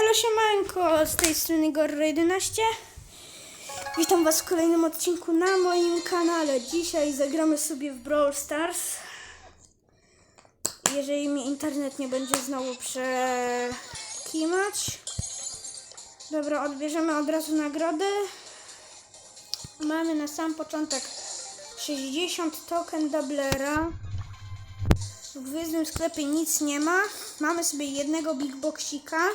Elo siemanko, z tej strony Gorro11 Witam was w kolejnym odcinku na moim kanale. Dzisiaj zagramy sobie w Brawl Stars. Jeżeli mi internet nie będzie znowu przekimać. Dobra, odbierzemy od razu nagrody. Mamy na sam początek 60 token Doublera. W gwiezdnym sklepie nic nie ma. Mamy sobie jednego big boxika.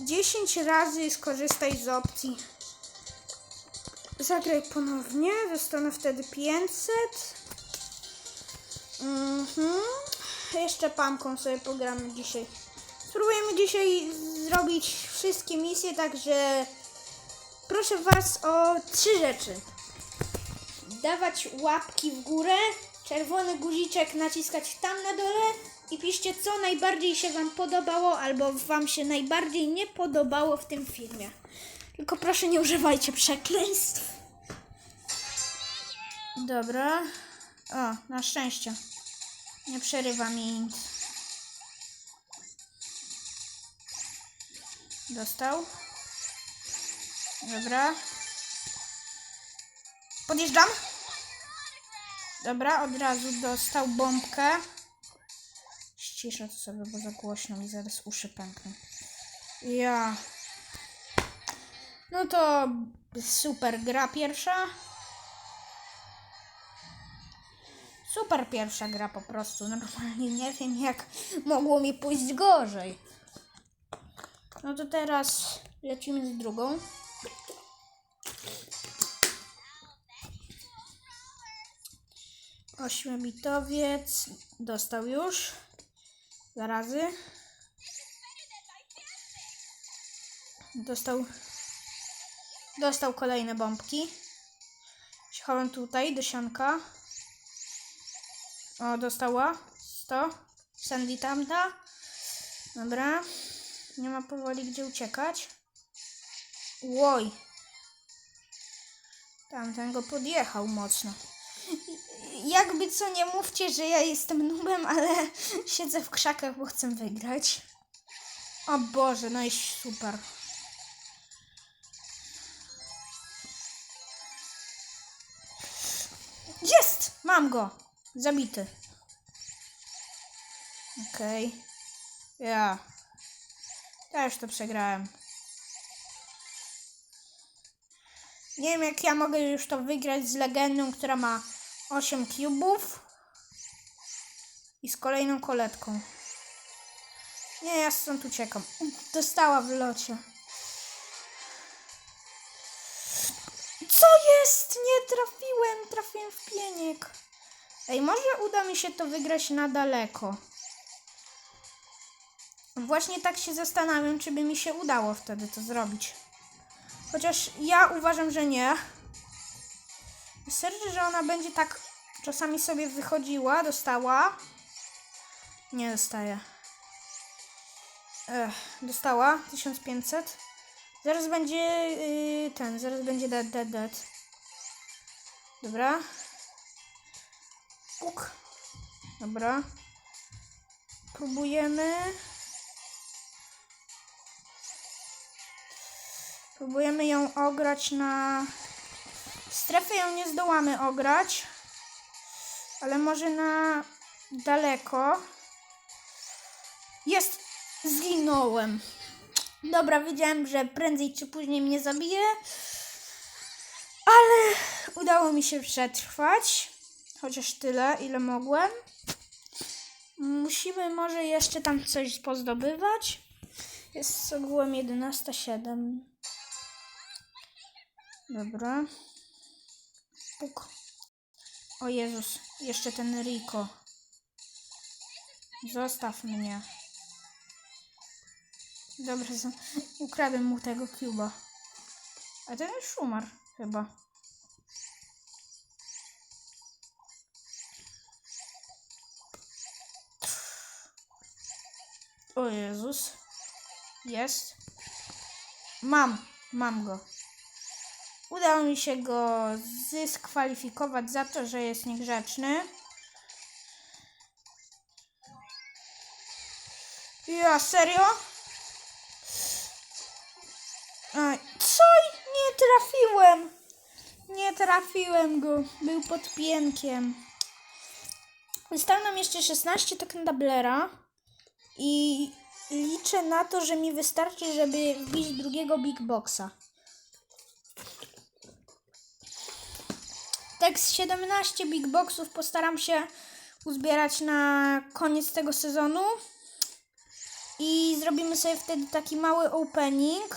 10 razy skorzystaj z opcji. Zagraj ponownie. Dostanę wtedy 500. Mhm. Jeszcze pamką sobie pogramy dzisiaj. Spróbujemy dzisiaj zrobić wszystkie misje, także proszę Was o trzy rzeczy dawać łapki w górę, czerwony guziczek naciskać tam na dole i piszcie, co najbardziej się Wam podobało albo Wam się najbardziej nie podobało w tym filmie. Tylko proszę nie używajcie przekleństw. Dobra. O, na szczęście. Nie przerywa mi nic. Dostał. Dobra. Podjeżdżam. Dobra, od razu dostał bombkę. Ściszę to sobie, bo za głośno mi zaraz uszy pękną. Ja. No to super gra pierwsza. Super pierwsza gra po prostu. Normalnie nie wiem jak mogło mi pójść gorzej. No to teraz lecimy z drugą. Ośmiobitowiec dostał już. Dwa razy. Dostał. Dostał kolejne bombki. Chowam tutaj do sianka. O, dostała. 100. Sandy tamta. Dobra. Nie ma powoli gdzie uciekać. Łoj. Tamten go podjechał mocno jakby co nie mówcie, że ja jestem nubem, ale siedzę w krzakach, bo chcę wygrać. O Boże, no i super. Jest! Mam go! Zabity. Okej. Okay. Ja. Też to przegrałem. Nie wiem jak ja mogę już to wygrać z legendą, która ma 8 cubów i z kolejną koletką. Nie, ja stąd uciekam. Dostała w locie. Co jest? Nie trafiłem. Trafiłem w pieniek. Ej, może uda mi się to wygrać na daleko. Właśnie tak się zastanawiam, czy by mi się udało wtedy to zrobić. Chociaż ja uważam, że nie. Wystarczy, że ona będzie tak czasami sobie wychodziła, dostała. Nie dostaje. Ech, dostała 1500. Zaraz będzie yy, ten, zaraz będzie dead, dead, dead. Dobra. Puk. Dobra. Próbujemy. Próbujemy ją ograć na strefę ją nie zdołamy ograć, ale może na daleko. Jest! Zginąłem. Dobra, wiedziałem, że prędzej czy później mnie zabije, ale udało mi się przetrwać. Chociaż tyle, ile mogłem. Musimy może jeszcze tam coś pozdobywać. Jest ogółem 11.07. Dobra. Puk. O Jezus, jeszcze ten Rico. Zostaw mnie. Dobra, ukradłem mu tego cuba. A ten już chyba. O Jezus. Jest. Mam. Mam go. Udało mi się go zdyskwalifikować za to, że jest niegrzeczny. Ja, serio? Co? Nie trafiłem. Nie trafiłem go. Był pod piękiem. Zostało nam jeszcze 16 token dublera. I liczę na to, że mi wystarczy, żeby wbić drugiego big boxa. Tak z 17 big boxów postaram się uzbierać na koniec tego sezonu. I zrobimy sobie wtedy taki mały opening.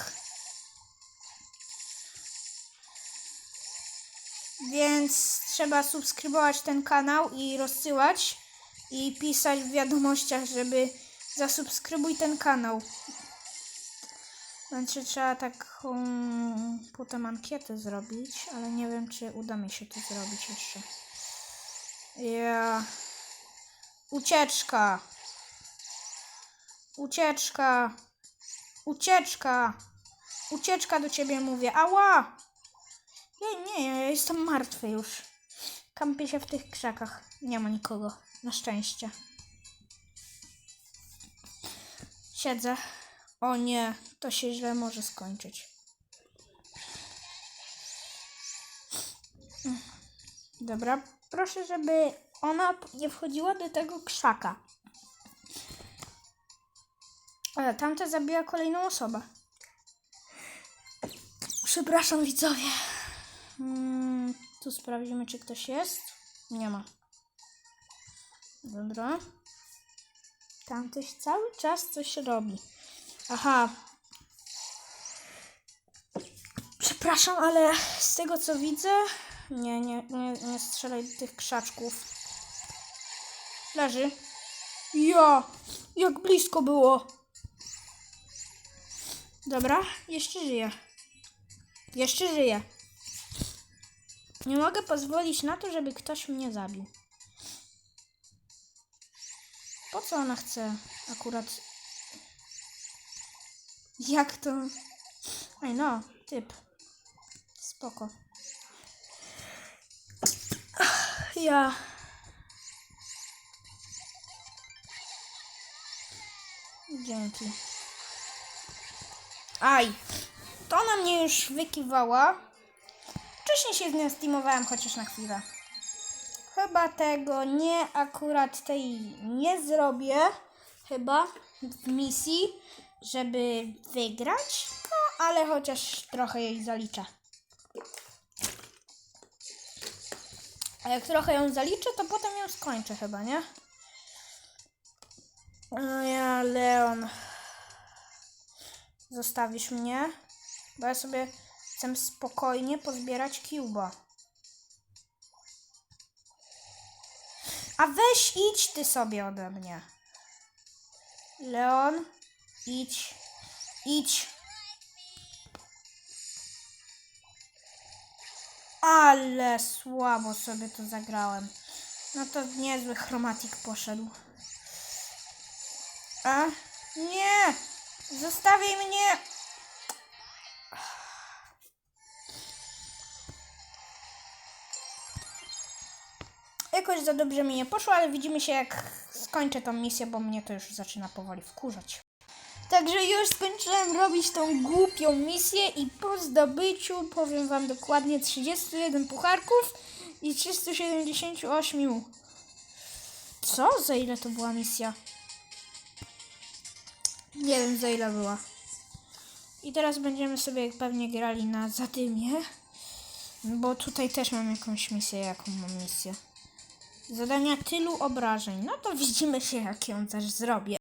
Więc trzeba subskrybować ten kanał i rozsyłać i pisać w wiadomościach, żeby zasubskrybuj ten kanał. Znaczy trzeba taką potem ankietę zrobić, ale nie wiem czy uda mi się to zrobić jeszcze. Ja. Ucieczka. Ucieczka. Ucieczka. Ucieczka do ciebie mówię. Ała! Nie, nie, ja jestem martwy już. Kampię się w tych krzakach. Nie ma nikogo. Na szczęście. Siedzę. O nie, to się źle może skończyć. Mm. Dobra, proszę, żeby ona nie wchodziła do tego krzaka. Ale tamta zabija kolejną osobę. Przepraszam, widzowie. Mm, tu sprawdzimy, czy ktoś jest. Nie ma. Dobra. Tam cały czas coś robi. Aha. Przepraszam, ale z tego co widzę. Nie, nie, nie, nie strzelaj do tych krzaczków. Leży. Ja! Jak blisko było. Dobra, jeszcze żyje. Jeszcze żyje. Nie mogę pozwolić na to, żeby ktoś mnie zabił. Po co ona chce akurat... Jak to... Ej no, typ. Spoko. Ja... Dzięki. Aj! To ona mnie już wykiwała. Wcześniej się z nią steamowałem chociaż na chwilę. Chyba tego nie, akurat tej nie zrobię. Chyba w misji, żeby wygrać. No, ale chociaż trochę jej zaliczę. A jak trochę ją zaliczę, to potem ją skończę chyba, nie? No ja, Leon. Zostawisz mnie? Bo ja sobie chcę spokojnie pozbierać Cuba. A weź idź ty sobie ode mnie. Leon, idź. Idź. Ale słabo sobie to zagrałem. No to niezły chromatik poszedł. A? Nie! Zostawiaj mnie! Jakoś za dobrze mi nie poszło, ale widzimy się jak skończę tą misję, bo mnie to już zaczyna powoli wkurzać. Także już skończyłem robić tą głupią misję i po zdobyciu powiem wam dokładnie 31 pucharków i 378. Co? Za ile to była misja? Nie wiem za ile była. I teraz będziemy sobie pewnie grali na zadymie. Bo tutaj też mam jakąś misję, jaką mam misję. Zadania tylu obrażeń. No to widzimy się, jak ją też zrobię.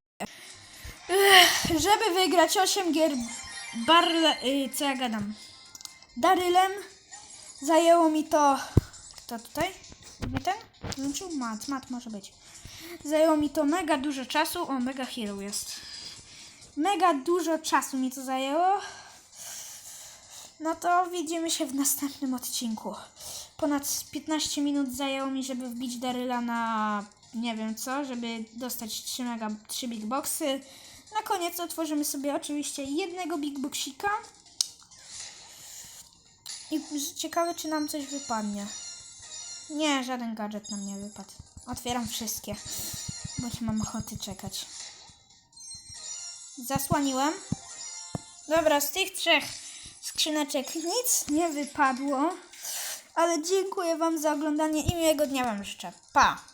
Ech, żeby wygrać 8 gier Barle... y, co ja gadam? Darylem zajęło mi to... Kto tutaj? Nie ten? Włączył? Mat, mat może być. Zajęło mi to mega dużo czasu. O, mega hero jest. Mega dużo czasu mi to zajęło. No to widzimy się w następnym odcinku. Ponad 15 minut zajęło mi, żeby wbić Daryla na nie wiem co, żeby dostać 3, mega, 3 big boxy. Na koniec otworzymy sobie oczywiście jednego big boxika. I ciekawe, czy nam coś wypadnie. Nie, żaden gadżet nam nie wypadł. Otwieram wszystkie, bo nie mam ochoty czekać. Zasłoniłem. Dobra, z tych trzech skrzyneczek nic nie wypadło. Ale dziękuję Wam za oglądanie i miłego dnia Wam życzę. Pa!